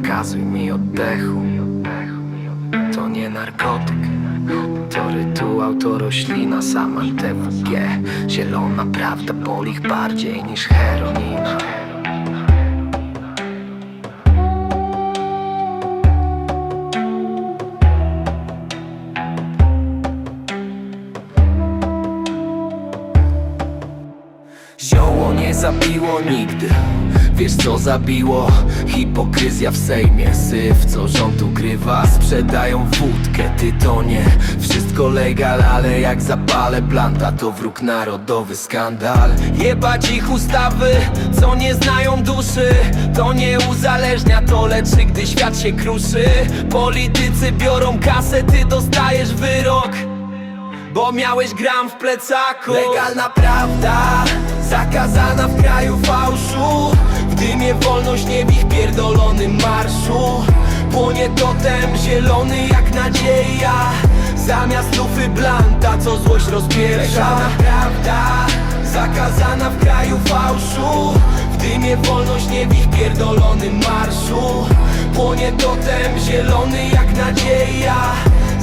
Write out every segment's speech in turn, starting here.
zakazuj mi oddechu. To nie narkotyk. To rytuał, to roślina sama TWG Zielona prawda boli ich bardziej niż heroina Zioło nie zabiło nigdy. Wiesz co zabiło? Hipokryzja w sejmie. Syf, co rząd ukrywa. Sprzedają wódkę, tytonie. Wszystko legal, ale jak zapalę planta To wróg narodowy skandal. Jebać ich ustawy, co nie znają duszy. To nie uzależnia, to leczy, gdy świat się kruszy. Politycy biorą kasę, ty dostajesz wyrok. Bo miałeś gram w plecaku. Legalna prawda Zakazana w kraju fałszu. W dymie wolność nie w ich pierdolonym marszu. Płonie totem zielony jak nadzieja. Zamiast lufy blanta co złość rozpieprza prawda. Zakazana w kraju fałszu. W dymie wolność nie w ich pierdolonym marszu. Płonie totem zielony jak nadzieja.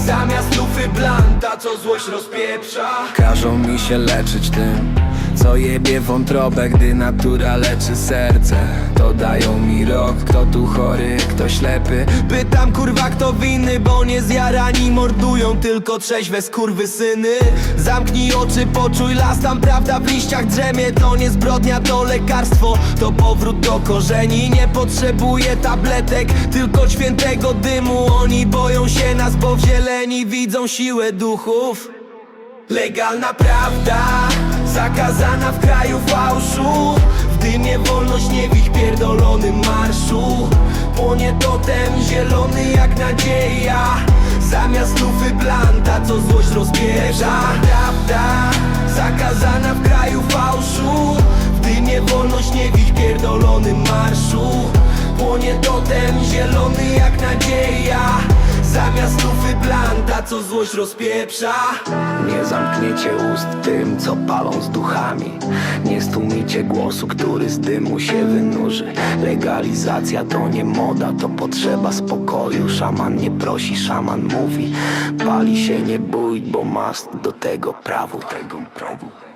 Zamiast lufy blanta, co złość rozpieprza. Każą mi się leczyć tym co jebie wątrobę, gdy natura leczy serce? To dają mi rok, kto tu chory, kto ślepy? Pytam kurwa kto winny, bo nie zjarani mordują Tylko trzeźwe skurwy syny Zamknij oczy, poczuj las, tam prawda w liściach drzemie. To nie zbrodnia, to lekarstwo, to powrót do korzeni. Nie potrzebuję tabletek, tylko świętego dymu. Oni boją się nas, bo w zieleni widzą siłę duchów. Legalna prawda Zakazana w kraju fałszu. W dymie wolność nie w ich pierdolonym marszu. Płonie totem zielony jak nadzieja. Zamiast lufy blanta co złość rozbierza. Prawda Zakazana w kraju fałszu. W dymie wolność nie w ich pierdolonym marszu. Płonie totem zielony jak nadzieja co złość rozpieprza. Nie zamkniecie ust tym, co palą z duchami. Nie stłumicie głosu, który z dymu się wynurzy. Legalizacja to nie moda, to potrzeba spokoju. Szaman nie prosi, szaman mówi. Pali się nie bój, bo masz do tego prawo Tego prawo